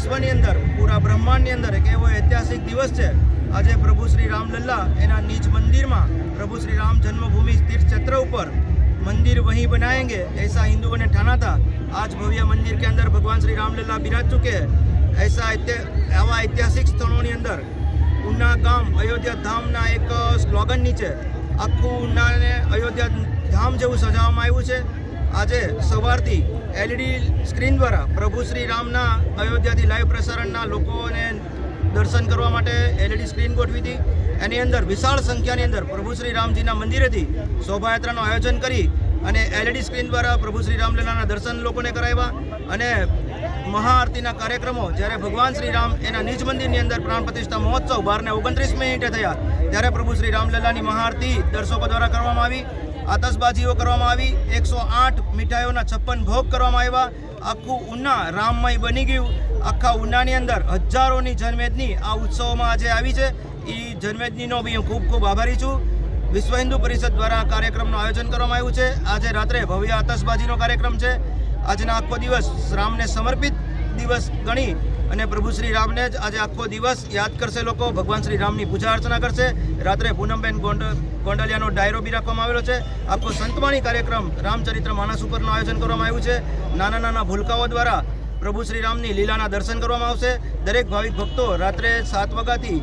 વિશ્વની અંદર પૂરા બ્રહ્માંડની અંદર એક એવો ઐતિહાસિક દિવસ છે આજે પ્રભુ શ્રી રામલલ્લા એના નિજ મંદિરમાં પ્રભુ શ્રી રામ જન્મભૂમિ તીર્થ ક્ષેત્ર ઉપર मंदिर वहीं बनाएंगे ऐसा हिंदुओं ने ठाना था आज भव्य मंदिर के अंदर भगवान श्री रामलला विराज चुके हैं ऐसा ऐति- આવા ઐતિહાસિક સ્થળોની અંદર ઉના ગામ અયોધ્યા ધામના એક સ્લોગન નીચે આખું ઉનાને અયોધ્યા ધામ જેવું સજાવવામાં આવ્યું છે આજે સવારથી એલઈડી સ્ક્રીન દ્વારા પ્રભુ શ્રી રામના અયોધ્યાથી લાઈવ પ્રસારણના લોકોને દર્શન કરવા માટે એલઈડી સ્ક્રીન ગોઠવી હતી. એની અંદર વિશાળ સંખ્યાની અંદર પ્રભુ શ્રી રામજીના મંદિરેથી શોભાયાત્રાનું આયોજન કરી અને એલઈડી સ્ક્રીન દ્વારા પ્રભુ શ્રી રામલીલાના દર્શન લોકોને કરાવ્યા અને મહાઆરતીના કાર્યક્રમો જ્યારે ભગવાન શ્રી રામ એના નિજ મંદિરની અંદર પ્રાણ પ્રતિષ્ઠા મહોત્સવ બારને ઓગણત્રીસ મિનિટે થયા, ત્યારે પ્રભુ શ્રી રામલલાની મહાઆરતી દર્શકો દ્વારા કરવામાં આવી. આતશબાજીઓ કરવામાં આવી. એકસો આઠ મીઠાઈઓના છપ્પન ભોગ કરવામાં આવ્યા. આખું ઉના રામમય બની ગયું. આખા ઉનાની અંદર હજારોની જનમેદની આ ઉત્સવમાં આજે આવી છે. એ જનમેદનીનો બી હું ખૂબ ખૂબ આભારી છું. વિશ્વ હિન્દુ પરિષદ દ્વારા આ કાર્યક્રમનું આયોજન કરવામાં આવ્યું છે. આજે રાત્રે ભવ્ય આતશબાજીનો કાર્યક્રમ છે. આજના આખો દિવસ રામને સમર્પિત દિવસ ગણી અને પ્રભુ શ્રી રામને જ આજે આખો દિવસ યાદ કરશે લોકો. ભગવાન શ્રી રામની પૂજા અર્ચના કરશે. રાત્રે પૂનમબેન ગોંડ, ગોંડલિયાનો ડાયરો બી રાખવામાં આવેલો છે. આખો સંતવાણી કાર્યક્રમ રામચરિત્ર માનસ ઉપરનું આયોજન કરવામાં આવ્યું છે. નાના નાના ભૂલકાઓ દ્વારા પ્રભુ શ્રી રામની લીલાના દર્શન કરવામાં આવશે. દરેક ભાવિક ભક્તો રાત્રે સાત વાગ્યાથી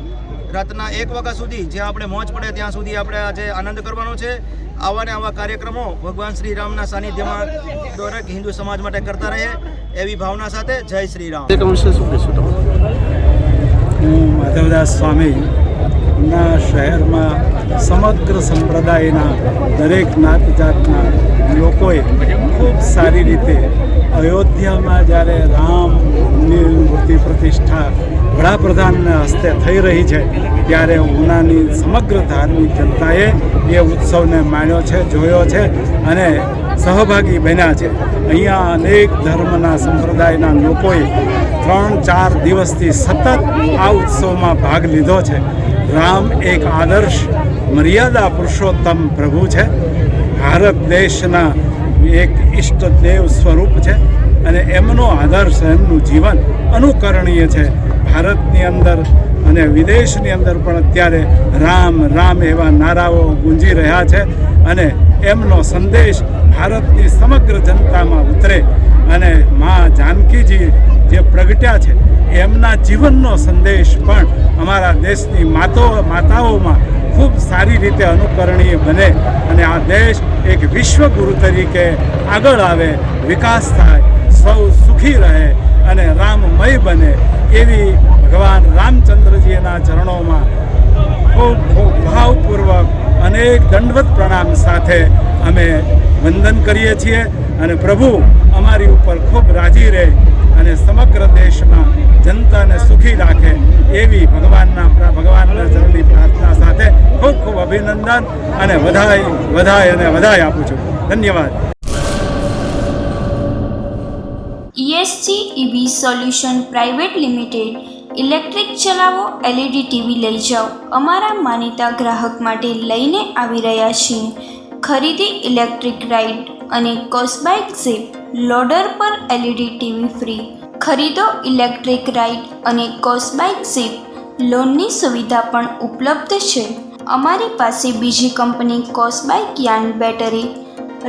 રાતના એક વાગ્યા સુધી જ્યાં આપણે મોજ પડે ત્યાં સુધી આપણે આજે આનંદ કરવાનો છે. આવા ને આવા કાર્યક્રમો ભગવાન શ્રી રામના સાનિધ્યમાં દરેક હિન્દુ સમાજ માટે કરતા રહે એવી ભાવના સાથે જય શ્રી રામ. હું માધવદાસ સ્વામી ના શહેરમાં સમગ્ર સંપ્રદાયના દરેક નાત જાતના લોકોએ ખૂબ સારી રીતે અયોધ્યામાં જ્યારે મૂર્તિ પ્રતિષ્ઠા વડાપ્રધાનના હસ્તે થઈ રહી છે, ત્યારે ઉનાની સમગ્ર ધાર્મિક જનતાએ એ ઉત્સવને માણ્યો છે, જોયો છે અને સહભાગી બન્યા છે. અહીંયા અનેક ધર્મના સંપ્રદાયના લોકોએ ત્રણ, ચાર દિવસથી સતત આ ઉત્સવમાં ભાગ લીધો છે. રામ એક આદર્શ મર્યાદા પુરુષોત્તમ પ્રભુ છે. ભારત દેશના એક ઈષ્ટદેવ સ્વરૂપ છે અને એમનો આદર્શ એમનું જીવન અનુકરણીય છે. ભારતની અંદર અને વિદેશની અંદર પણ અત્યારે રામ રામ એવા નારાઓ ગુંજી રહ્યા છે અને એમનો સંદેશ ભારતની સમગ્ર જનતામાં ઉતરે અને મા જાનકીજી જે પ્રગટ્યા છે, એમના જીવનનો સંદેશ પણ અમારા દેશની માતો, માતાઓમાં ખૂબ સારી રીતે અનુકરણીય બને અને આ દેશ એક વિશ્વગુરુ તરીકે આગળ આવે, વિકાસ થાય, સૌ સુખી રહે અને રામમય બને એવી ભગવાન રામચંદ્રજીના ચરણોમાં ખૂબ ખૂબ ભાવપૂર્વક અનેક દંડવત પ્રણામ સાથે અમે વંદન કરીએ છીએ અને પ્રભુ અમારી ઉપર ખૂબ રાજી રહે અને સમગ્ર દેશમાં જનતાને સુખી રાખે એવી ભગવાનના ભગવાનના ચરણની પ્રાર્થના અભિનંદન અને વધાય વધાય અને વધાય આપું છું. ધન્યવાદ. ESC EV solution private limited electric ચલાવો એલઈડી ટીવી લઈ જાઓ. અમારા માનીતા ગ્રાહક માટે લઈને આવી રહ્યા છીએ. ખરીદી ઇલેક્ટ્રિક રાઇડ અને કોસ્બાઇક ઝીપ લોડર પર એલઈડી ટીવી ફ્રી. ખરીદો ઇલેક્ટ્રિક રાઇડ અને કોસ્બાઇક ઝીપ. લોનની સુવિધા પણ ઉપલબ્ધ છે. અમારી પાસે બીજી કંપની કોસબાઇક યાન બેટરી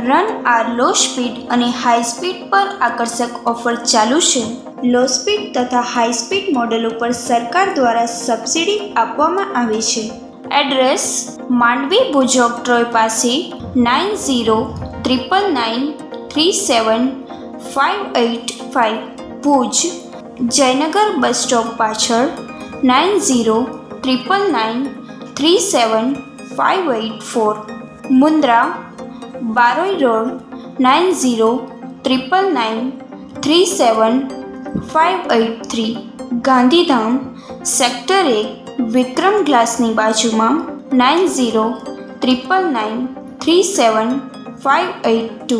રન આર લો સ્પીડ અને હાઈ સ્પીડ પર આકર્ષક ઓફર ચાલુ છે. લો સ્પીડ તથા હાઈ સ્પીડ મોડેલ ઉપર સરકાર દ્વારા સબસિડી આપવામાં આવે છે. એડ્રેસ માંડવી ભુજોગ ટ્રોય પાસે nine zero triple nine three seven five eight five, Bhuj, Jaynagar bus stop પાછળ nine zero triple nine three seven five eight four Mundra Baroi road nine zero triple nine three seven five eight three Gandhidham sector એક વિક્રમ ગ્લાસની બાજુમાં nine zero triple nine three seven five eight two